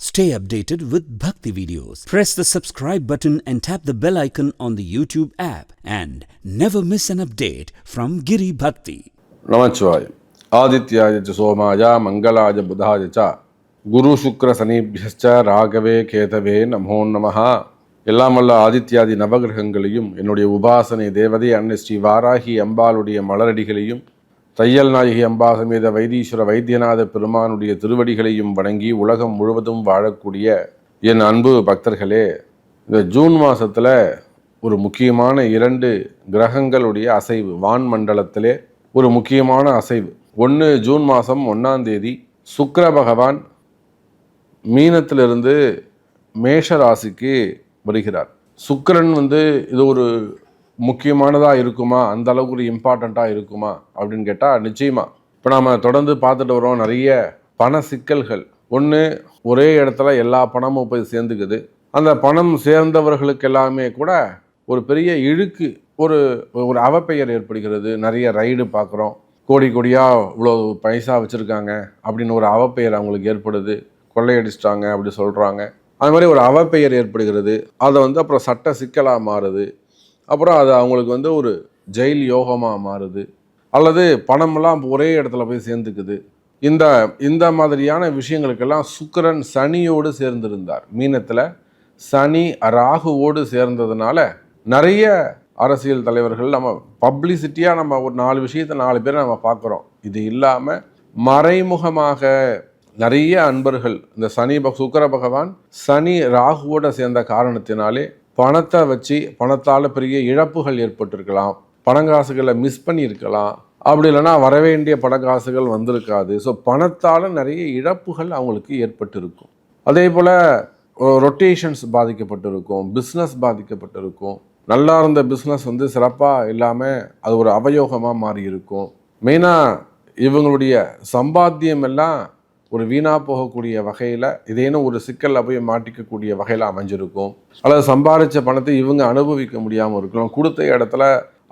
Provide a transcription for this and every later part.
Stay updated with Bhakti videos. Press the subscribe button and tap the bell icon on the YouTube app and never miss an update from Giri Bhakti. நமச்சிவாய ஆதித்யாய ச சோமாய மங்களாய புதாய ச குரு சுக்ர சனிபியச்ச ராகவே கேதவே நமோ நமஹா எல்லாம் வல்ல ஆதித்யாதி நவகிரகங்களையும் என்னுடைய உபாசனை தேவதை அன்னை ஸ்ரீ வாராகி அம்பாளுடைய மலரடிகளையும் தையல் நாயகி அம்பா சமேத வைத்தீஸ்வர வைத்தியநாத பெருமானுடைய திருவடிகளையும் வணங்கி உலகம் முழுவதும் வாழக்கூடிய என் அன்பு பக்தர்களே இந்த ஜூன் மாதத்தில் ஒரு முக்கியமான இரண்டு கிரகங்களுடைய அசைவு வான் மண்டலத்திலே ஒரு முக்கியமான அசைவு. ஒன்று ஜூன் மாதம் ஒன்றாம் தேதி சுக்கர பகவான் மீனத்திலிருந்து மேஷ ராசிக்கு வருகிறார். சுக்கரன் வந்து இது ஒரு முக்கியமானதாக இருக்குமா? அந்த அளவுக்கு ஒரு இம்பார்ட்டண்ட்டாக இருக்குமா? அப்படின்னு கேட்டால் நிச்சயமாக இப்போ நாம் தொடர்ந்து பார்த்துட்டு வரோம் நிறைய பண சிக்கல்கள். ஒன்று ஒரே இடத்துல எல்லா பணமும் போய் சேர்ந்துக்குது. அந்த பணம் சேர்ந்தவர்களுக்கு எல்லாமே கூட ஒரு பெரிய இழுக்கு ஒரு ஒரு அவப்பெயர் ஏற்படுகிறது. நிறைய ரைடு பார்க்குறோம். கோடி கோடியாக இவ்வளோ பைசா வச்சுருக்காங்க அப்படின்னு ஒரு அவப்பெயர் அவங்களுக்கு ஏற்படுது. கொள்ளையடிச்சிட்டாங்க அப்படி சொல்கிறாங்க அது மாதிரி ஒரு அவப்பெயர் ஏற்படுகிறது. அதை வந்து அப்புறம் சட்ட சிக்கலாக மாறுது. அப்புறம் அது அவங்களுக்கு வந்து ஒரு ஜெயில் யோகமாக மாறுது. அல்லது பணமெல்லாம் ஒரே இடத்துல போய் சேர்ந்துக்குது. இந்த இந்த மாதிரியான விஷயங்களுக்கெல்லாம் சுக்கிரன் சனியோடு சேர்ந்திருந்தார். மீனத்தில் சனி ராகுவோடு சேர்ந்ததுனால நிறைய அரசியல் தலைவர்கள் நம்ம பப்ளிசிட்டியாக நம்ம ஒரு நாலு விஷயத்தை நாலு பேரை நம்ம பார்க்குறோம். இது இல்லாமல் மறைமுகமாக நிறைய அன்பர்கள் இந்த சனி பக சுக்கர பகவான் சனி ராகுவோட சேர்ந்த காரணத்தினாலே பணத்தை வச்சு பணத்தால் பெரிய இழப்புகள் ஏற்பட்டிருக்கலாம். பணங்காசுகளை மிஸ் பண்ணியிருக்கலாம். அப்படி இல்லைன்னா வரவேண்டிய பணங்காசுகள் வந்திருக்காது. ஸோ பணத்தால் நிறைய இழப்புகள் அவங்களுக்கு ஏற்பட்டிருக்கும். அதே போல் ரொட்டேஷன்ஸ் பாதிக்கப்பட்டிருக்கும். பிஸ்னஸ் பாதிக்கப்பட்டிருக்கும். நல்லா இருந்த பிஸ்னஸ் வந்து சிறப்பாக இல்லாமல் அது ஒரு அவயோகமாக மாறி இருக்கும் மெயினாக இவங்களுடைய சம்பாத்தியம் எல்லாம் ஒரு வீணாக போகக்கூடிய வகையில் இதேனும் ஒரு சிக்கலில் போய் மாட்டிக்கக்கூடிய வகையில் அமைஞ்சிருக்கும். அல்லது சம்பாதிச்ச பணத்தை இவங்க அனுபவிக்க முடியாமல் இருக்கலாம். கொடுத்த இடத்துல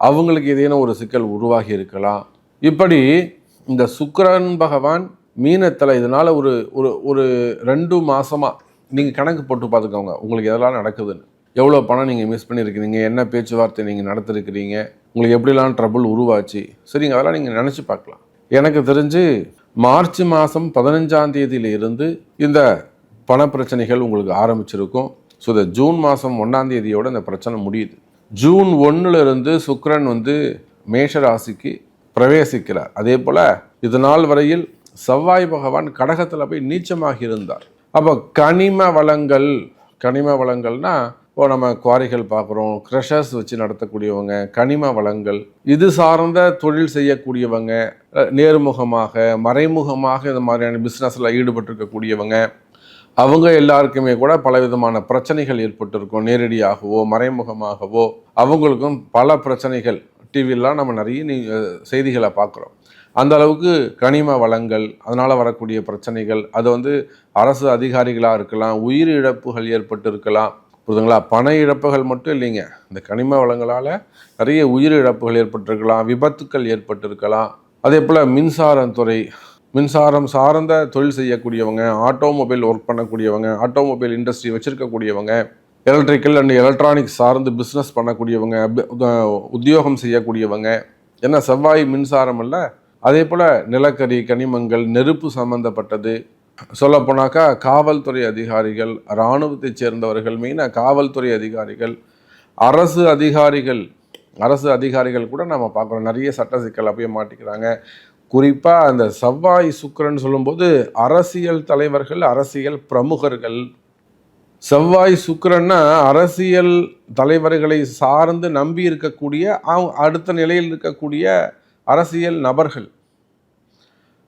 அவங்களுக்கு ஏதேனும் ஒரு சிக்கல் உருவாகி இருக்கலாம். இப்படி இந்த சுக்கரன் பகவான் மீனத்தில் இதனால் ஒரு ஒரு ஒரு ரெண்டு மாதமாக நீங்கள் கணக்கு போட்டு பார்த்துக்கோங்க. உங்களுக்கு எதெல்லாம் நடக்குதுன்னு. எவ்வளோ பணம் நீங்கள் மிஸ் பண்ணியிருக்கிறீங்க என்ன பேச்சுவார்த்தை நீங்கள் நடத்திருக்கிறீங்க? உங்களுக்கு எப்படிலாம் ட்ரபுள் உருவாச்சு? சரிங்க அதெல்லாம் நீங்கள் நினச்சி பார்க்கலாம். எனக்கு தெரிஞ்சு மார்ச் மாதம் பதினஞ்சாம் தேதியிலிருந்து இந்த பண பிரச்சனைகள் உங்களுக்கு ஆரம்பிச்சிருக்கும். ஸோ இந்த ஜூன் மாதம் ஒன்றாம் தேதியோட இந்த பிரச்சனை முடியுது. ஜூன் ஒன்றுலேருந்து சுக்ரன் வந்து மேஷ ராசிக்கு பிரவேசிக்கிறார். அதே போல் இது நாள் வரையில் செவ்வாய் பகவான் கடகத்தில் போய் நீச்சமாக இருந்தார். அப்போ கனிம வளங்கள் கனிம வளங்கள்னா இப்போ நம்ம குவாரிகள் பார்க்குறோம். க்ரஷர்ஸ் வச்சு நடத்தக்கூடியவங்க கனிம வளங்கள் இது சார்ந்த தொழில் செய்யக்கூடியவங்க நேர்முகமாக மறைமுகமாக இந்த மாதிரியான பிஸ்னஸில் ஈடுபட்டிருக்கக்கூடியவங்க அவங்க எல்லாருக்குமே கூட பலவிதமான பிரச்சனைகள் ஏற்பட்டிருக்கும். நேரடியாகவோ மறைமுகமாகவோ அவங்களுக்கும் பல பிரச்சனைகள். டிவிலாம் நம்ம நிறைய நீ செய்திகளை பார்க்குறோம். அந்த அளவுக்கு கனிம வளங்கள் அதனால் வரக்கூடிய பிரச்சனைகள் அது வந்து அரசு அதிகாரிகளாக இருக்கலாம் உயிர் இழப்புகள் ஏற்பட்டு இருக்கலாம் புரிதுங்களா? பண இழப்புகள் மட்டும் இல்லைங்க. இந்த கனிம வளங்களால் நிறைய உயிர் இழப்புகள் ஏற்பட்டிருக்கலாம் விபத்துக்கள் ஏற்பட்டிருக்கலாம். அதே போல் மின்சாரத்துறை மின்சாரம் சார்ந்த தொழில் செய்யக்கூடியவங்க ஆட்டோமொபைல் ஒர்க் பண்ணக்கூடியவங்க ஆட்டோமொபைல் இண்டஸ்ட்ரி வச்சுருக்கக்கூடியவங்க எலக்ட்ரிக்கல் அண்ட் எலக்ட்ரானிக்ஸ் சார்ந்து பிஸ்னஸ் பண்ணக்கூடியவங்க உத்தியோகம் செய்யக்கூடியவங்க ஏன்னா செவ்வாய் மின்சாரம் இல்லை அதே போல் நிலக்கரி கனிமங்கள் நெருப்பு சம்பந்தப்பட்டது சொல்லப்போனாக்கா காவல்துறை அதிகாரிகள் இராணுவத்தைச் சேர்ந்தவர்கள் மெயினாக காவல்துறை அதிகாரிகள் அரசு அதிகாரிகள் அரசு அதிகாரிகள் கூட நம்ம பார்க்குறோம். நிறைய சட்ட சிக்கல் போய் மாட்டிக்கிறாங்க. குறிப்பாக அந்த செவ்வாய் சுக்கரன் சொல்லும்போது அரசியல் தலைவர்கள் அரசியல் பிரமுகர்கள். செவ்வாய் சுக்கரன்னா அரசியல் தலைவர்களை சார்ந்து நம்பி இருக்கக்கூடிய அவங்க அடுத்த நிலையில் இருக்கக்கூடிய அரசியல் நபர்கள்.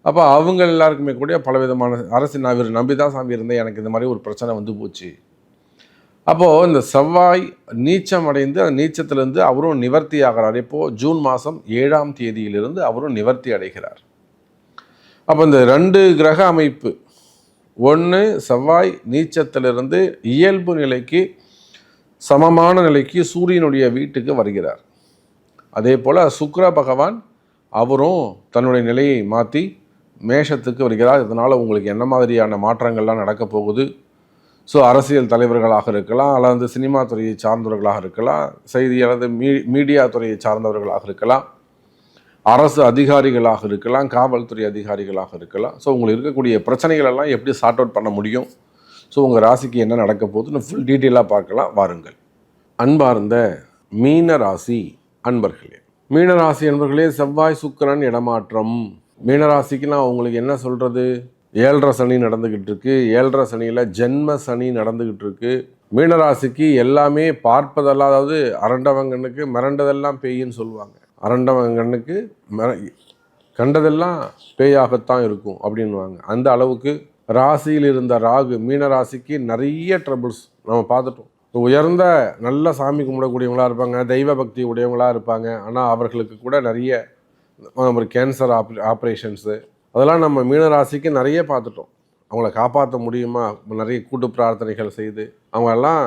அப்போ அவங்க எல்லாருக்குமே கூட பலவிதமான அரசு நான் இவர் நம்பி தான் சாமி இருந்தேன். எனக்கு இந்த மாதிரி ஒரு பிரச்சனை வந்து போச்சு. அப்போது இந்த செவ்வாய் நீச்சம் அடைந்து அந்த நீச்சத்திலிருந்து அவரும் நிவர்த்தி ஆகிறார். இப்போது ஜூன் மாதம் ஏழாம் தேதியிலிருந்து அவரும் நிவர்த்தி அடைகிறார். அப்போ இந்த ரெண்டு கிரக அமைப்பு ஒன்று செவ்வாய் நீச்சத்திலிருந்து இயல்பு நிலைக்கு சமமான நிலைக்கு சூரியனுடைய வீட்டுக்கு வருகிறார். அதே போல் சுக்ர பகவான் அவரும் தன்னுடைய நிலையை மாற்றி மேஷத்துக்கு வருகிறார். இதனால் உங்களுக்கு என்ன மாதிரியான மாற்றங்கள்லாம் நடக்க போகுது? ஸோ அரசியல் தலைவர்களாக இருக்கலாம் அல்லது சினிமா துறையை சார்ந்தவர்களாக இருக்கலாம் செய்தி அல்லது மீ மீடியா துறையை சார்ந்தவர்களாக இருக்கலாம் அரசு அதிகாரிகளாக இருக்கலாம் காவல்துறை அதிகாரிகளாக இருக்கலாம். ஸோ உங்களுக்கு இருக்கக்கூடிய பிரச்சனைகள் எல்லாம் எப்படி சார்ட் அவுட் பண்ண முடியும்? ஸோ உங்கள் ராசிக்கு என்ன நடக்க போகுதுன்னு ஃபுல் டீட்டெயிலாக பார்க்கலாம். வாருங்கள். அன்பார்ந்த மீன ராசி அன்பர்களே. மீனராசி அன்பர்களே செவ்வாய் சுக்கரன் இடமாற்றம். மீனராசிக்கு நான் உங்களுக்கு என்ன சொல்கிறது ஏழரை சனி நடந்துக்கிட்டு இருக்கு. ஏழரை சனியில் ஜென்ம சனி நடந்துக்கிட்டு இருக்கு. மீனராசிக்கு எல்லாமே பார்ப்பதெல்லாம் அதாவது அரண்டவங்கனுக்கு மிரண்டதெல்லாம் பேயின்னு சொல்லுவாங்க. அரண்டவங்கனுக்கு மிர கண்டதெல்லாம் பேயாகத்தான் இருக்கும் அப்படின்வாங்க அந்த அளவுக்கு ராசியில் இருந்த ராகு மீன ராசிக்கு நிறைய ட்ரபிள்ஸ் நம்ம பார்த்துட்டோம். உயர்ந்த நல்ல சாமி கும்பிடக்கூடியவங்களாக இருப்பாங்க தெய்வ பக்தி உடையவங்களா இருப்பாங்க. ஆனால் அவர்களுக்கு கூட நிறைய அப்புறம் கேன்சர் ஆப்ரே ஆப்ரேஷன்ஸு அதெல்லாம் நம்ம மீனராசிக்கு நிறைய பார்த்துட்டோம். அவங்கள காப்பாற்ற முடியுமா? நிறைய கூட்டு பிரார்த்தனைகள் செய்து அவங்கெல்லாம்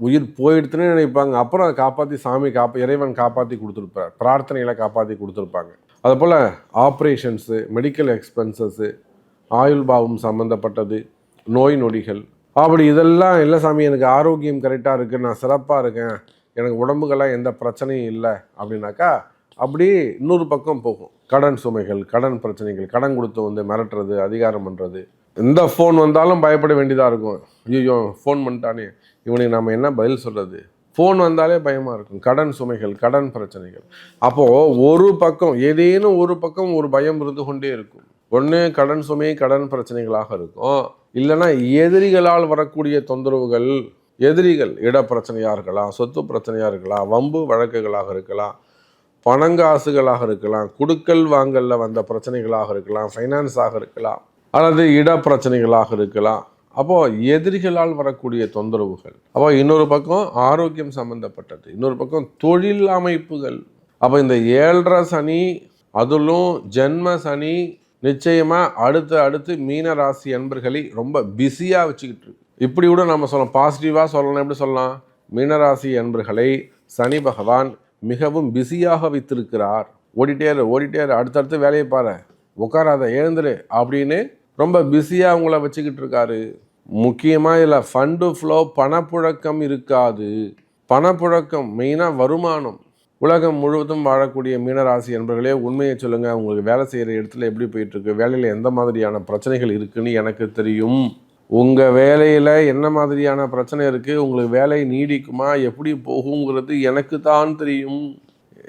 உயிர் போயிடுத்துன்னு நினைப்பாங்க. அப்புறம் அதை காப்பாற்றி சாமி காப்பா இறைவன் காப்பாற்றி கொடுத்துருப்பார். பிரார்த்தனைகளை காப்பாற்றி கொடுத்துருப்பாங்க. அதுபோல் ஆப்ரேஷன்ஸு மெடிக்கல் எக்ஸ்பென்சஸ்ஸு ஆயுள் பாவம் சம்மந்தப்பட்டது நோய் நொடிகள். அப்படி இதெல்லாம் இல்லை சாமி எனக்கு ஆரோக்கியம் கரெக்டாக இருக்குது நான் சிறப்பாக இருக்கேன். எனக்கு உடம்புக்கெல்லாம் எந்த பிரச்சனையும் இல்லை. அப்படின்னாக்கா அப்படி இன்னொரு பக்கம் போகும். கடன் சுமைகள் கடன் பிரச்சனைகள் கடன் கொடுத்து வந்து மிரட்டுறது அதிகாரம் பண்ணுறது எந்த ஃபோன் வந்தாலும் பயப்பட வேண்டியதாக இருக்கும். ஐயோ ஃபோன் பண்ணிட்டானே. இவனுக்கு நம்ம என்ன பதில் சொல்கிறது ஃபோன் வந்தாலே பயமாக இருக்கும். கடன் சுமைகள் கடன் பிரச்சனைகள். அப்போது ஒரு பக்கம் ஏதேனும் ஒரு பக்கம் ஒரு பயம் இருந்து கொண்டே இருக்கும். ஒன்று கடன் சுமை கடன் பிரச்சனைகளாக இருக்கும். இல்லைன்னா எதிரிகளால் வரக்கூடிய தொந்தரவுகள் எதிரிகள் இட பிரச்சனையாக இருக்கலாம் சொத்து பிரச்சனையாக இருக்கலாம் வம்பு வழக்குகளாக இருக்கலாம் பணங்காசுகளாக இருக்கலாம் குடுக்கல் வாங்கல்ல வந்த பிரச்சனைகளாக இருக்கலாம் ஃபைனான்ஸாக இருக்கலாம் அல்லது இட பிரச்சனைகளாக இருக்கலாம். அப்போது எதிரிகளால் வரக்கூடிய தொந்தரவுகள். அப்போ இன்னொரு பக்கம் ஆரோக்கியம் சம்பந்தப்பட்டது இன்னொரு பக்கம் தொழில் அமைப்புகள். அப்போ இந்த ஏழரை சனி அதிலும் ஜென்ம சனி நிச்சயமாக அடுத்து அடுத்து மீன ராசி அன்பர்களை ரொம்ப பிஸியாக வச்சுக்கிட்டு இருக்கு. இப்படி கூட நம்ம சொல்லலாம் பாசிட்டிவாக சொல்லலாம் எப்படி சொல்லலாம்? மீனராசி அன்பர்களை சனி பகவான் மிகவும் பிஸியாக வைத்திருக்கிறார். ஓடிட்டேரு ஓடிட்டேரு அடுத்தடுத்து வேலையை பாரு. உட்காராத எழுந்துரு அப்படின்னு ரொம்ப பிஸியாக அவங்கள வச்சுக்கிட்டு இருக்காரு. முக்கியமாக இதில் ஃபண்டு ஃப்ளோ பணப்புழக்கம் இருக்காது. பணப்புழக்கம் மெயினாக வருமானம். உலகம் முழுவதும் வாழக்கூடிய மீனராசி என்பர்களே உண்மையை சொல்லுங்கள் உங்களுக்கு வேலை செய்கிற இடத்துல எப்படி போயிட்டுருக்கு வேலையில் எந்த மாதிரியான பிரச்சனைகள் இருக்குன்னு எனக்கு தெரியும். உங்கள் வேலையில் என்ன மாதிரியான பிரச்சனை இருக்குது உங்களுக்கு வேலை நீடிக்குமா? எப்படி போகுங்கிறது எனக்கு தான் தெரியும்.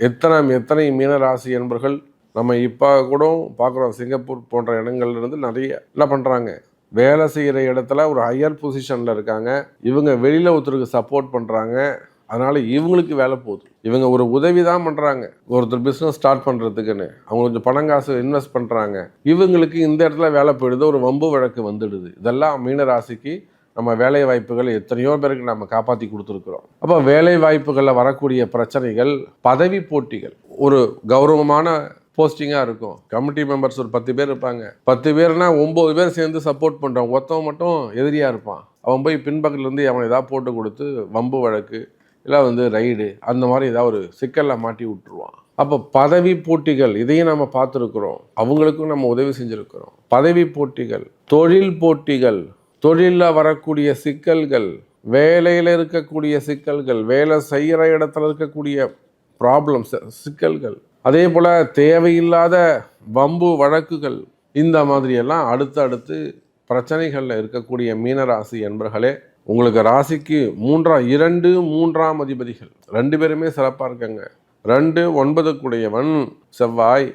எத்தனை எத்தனை மீனராசி என்பர்கள் நம்ம இப்போ கூட பார்க்குறோம் சிங்கப்பூர் போன்ற இடங்கள்லேருந்து நிறைய என்ன பண்ணுறாங்க வேலை செய்கிற இடத்துல ஒரு ஹையர் பொசிஷனில் இருக்காங்க. இவங்க வெளியில் ஒருத்தருக்கு சப்போர்ட் பண்ணுறாங்க அதனால் இவங்களுக்கு வேலை போகுது இவங்க ஒரு உதவி தான் பண்ணுறாங்க ஒருத்தர் பிஸ்னஸ் ஸ்டார்ட் பண்ணுறதுக்குன்னு அவங்க கொஞ்சம் பணம் காசு இன்வெஸ்ட் பண்ணுறாங்க இவங்களுக்கு இந்த இடத்துல வேலை போயிடுது. ஒரு வம்பு வழக்கு வந்துடுது. இதெல்லாம் மீன ராசிக்கு நம்ம வேலை வாய்ப்புகளை எத்தனையோ பேருக்கு நம்ம காப்பாற்றி கொடுத்துருக்குறோம். அப்போ வேலை வாய்ப்புகளில் வரக்கூடிய பிரச்சனைகள் பதவி போட்டிகள். ஒரு கௌரவமான போஸ்டிங்காக இருக்கும். கமிட்டி மெம்பர்ஸ் ஒரு பத்து பேர் இருப்பாங்க. பத்து பேர்னா ஒம்பது பேர் சேர்ந்து சப்போர்ட் பண்ணுறோம் ஒருத்தவன் மட்டும் எதிரியாக இருப்பான். அவன் போய் பின்பக்கத்துலேருந்து அவன் அவனை ஏதாவது போட்டு கொடுத்து வம்பு வழக்கு இல்லை வந்து ரைடு அந்த மாதிரி ஏதாவது ஒரு சிக்கலில் மாட்டி விட்டுருவான். அப்போ பதவி போட்டிகள் இதையும் நம்ம பார்த்துருக்குறோம். அவங்களுக்கும் நம்ம உதவி செஞ்சுருக்கிறோம். பதவி போட்டிகள் தொழில் போட்டிகள் தொழிலில் வரக்கூடிய சிக்கல்கள் வேலையில் இருக்கக்கூடிய சிக்கல்கள் வேலை செய்கிற இடத்துல இருக்கக்கூடிய ப்ராப்ளம்ஸ் சிக்கல்கள். அதே போல் தேவையில்லாத வம்பு வழக்குகள் இந்த மாதிரியெல்லாம் அடுத்து அடுத்து பிரச்சனைகளில் இருக்கக்கூடிய மீனராசி என்பர்களே உங்களுக்கு ராசிக்கு மூன்றாம் இரண்டு மூன்றாம் அதிபதிகள். ரெண்டு பேருமே சிறப்பாக இருக்காங்க. ரெண்டு ஒன்பதுக்குடையவன் செவ்வாய்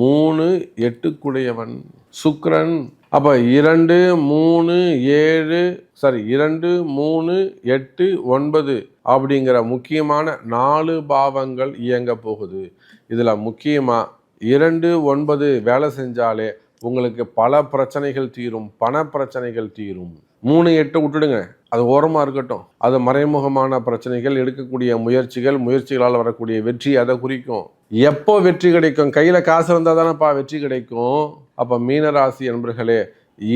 மூணு எட்டுக்குடையவன் சுக்ரன் அப்போ இரண்டு மூணு ஏழு சாரி இரண்டு மூணு எட்டு ஒன்பது அப்படிங்கிற முக்கியமான நாலு பாவங்கள் இயங்க போகுது. இதில் முக்கியமாக இரண்டு ஒன்பது வேலை செஞ்சாலே உங்களுக்கு பல பிரச்சனைகள் தீரும் பண பிரச்சனைகள் தீரும். மூணு எட்டு விட்டுடுங்க. அது ஓரமாக இருக்கட்டும். அது மறைமுகமான பிரச்சனைகள் எடுக்கக்கூடிய முயற்சிகள் முயற்சிகளால் வரக்கூடிய வெற்றி அதை குறிக்கும். எப்போ வெற்றி கிடைக்கும்? கையில் காசு இருந்தால் தானேப்பா வெற்றி கிடைக்கும். அப்போ மீனராசி என்பர்களே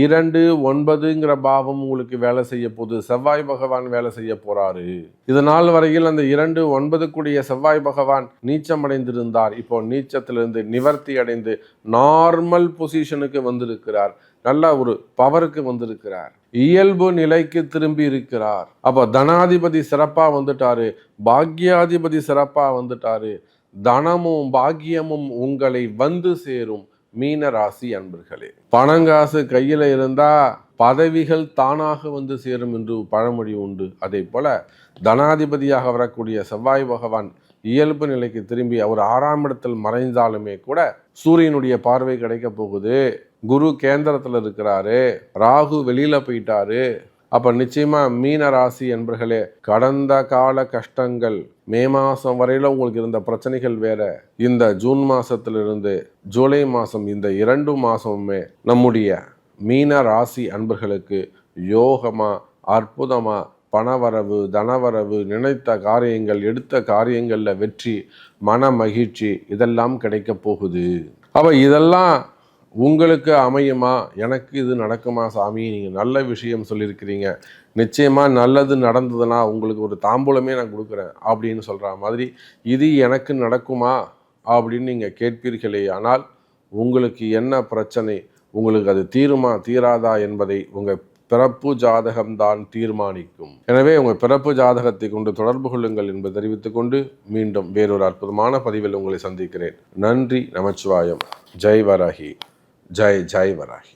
இரண்டு ஒன்பதுங்கிற பாவம் உங்களுக்கு வேலை செய்ய போகுது. செவ்வாய் பகவான் வேலை செய்ய போறாரு. இது நாள் வரையில் அந்த இரண்டு ஒன்பதுக்குடைய செவ்வாய் பகவான் நீச்சம் அடைந்திருந்தார் இப்போ நீச்சத்திலிருந்து நிவர்த்தி அடைந்து நார்மல் பொசிஷனுக்கு வந்திருக்கிறார். நல்ல ஒரு பவருக்கு வந்திருக்கிறார். இயல்பு நிலைக்கு திரும்பி இருக்கிறார். அப்போ தனாதிபதி சிறப்பாக வந்துட்டாரு. பாக்யாதிபதி சிறப்பாக வந்துட்டாரு. தனமும் பாக்கியமும் உங்களை வந்து சேரும் மீன ராசி அன்பர்களே. பணங்காசு கையில் இருந்தால் பதவிகள் தானாக வந்து சேரும் என்று பழமொழி உண்டு. அதே போல தனாதிபதியாக வரக்கூடிய செவ்வாய் பகவான் இயல்பு நிலைக்கு திரும்பி அவர் ஆறாம் இடத்தில் மறைந்தாலுமே கூட சூரியனுடைய பார்வை கிடைக்க போகுது. குரு கேந்திரத்தில் இருக்கிறாரு ராகு வெளியில் போயிட்டாரு. அப்போ நிச்சயமாக மீன ராசி என்பர்களே கடந்த கால கஷ்டங்கள் மே மாதம் வரையில் உங்களுக்கு இருந்த பிரச்சனைகள் வேற. இந்த ஜூன் மாதத்திலிருந்து ஜூலை மாதம் இந்த இரண்டு மாதமுமே நம்முடைய மீன ராசி அன்பர்களுக்கு யோகமாக அற்புதமாக பணவரவு தனவரவு நினைத்த காரியங்கள் எடுத்த காரியங்களில் வெற்றி மன மகிழ்ச்சி இதெல்லாம் கிடைக்க போகுது. அப்போ இதெல்லாம் உங்களுக்கு அமையுமா? எனக்கு இது நடக்குமா சாமி? நீங்கள் நல்ல விஷயம் சொல்லியிருக்கிறீங்க. நிச்சயமாக நல்லது நடந்ததுன்னா உங்களுக்கு ஒரு தாம்பூலமே நான் கொடுக்குறேன் அப்படின்னு சொல்கிற மாதிரி இது எனக்கு நடக்குமா? அப்படின்னு நீங்கள் கேட்பீர்களே ஆனால் உங்களுக்கு என்ன பிரச்சனை? உங்களுக்கு அது தீருமா? தீராதா என்பதை உங்கள் பிறப்பு ஜாதகம்தான் தீர்மானிக்கும். எனவே உங்கள் பிறப்பு ஜாதகத்தை கொண்டு தொடர்பு கொள்ளுங்கள் என்பதை தெரிவித்துக் கொண்டு மீண்டும் வேறொரு அற்புதமான பதிவில் உங்களை சந்திக்கிறேன். நன்றி நமச்சிவாயம். ஜெய் வராகி. ஜெய் ஜெய் வராகி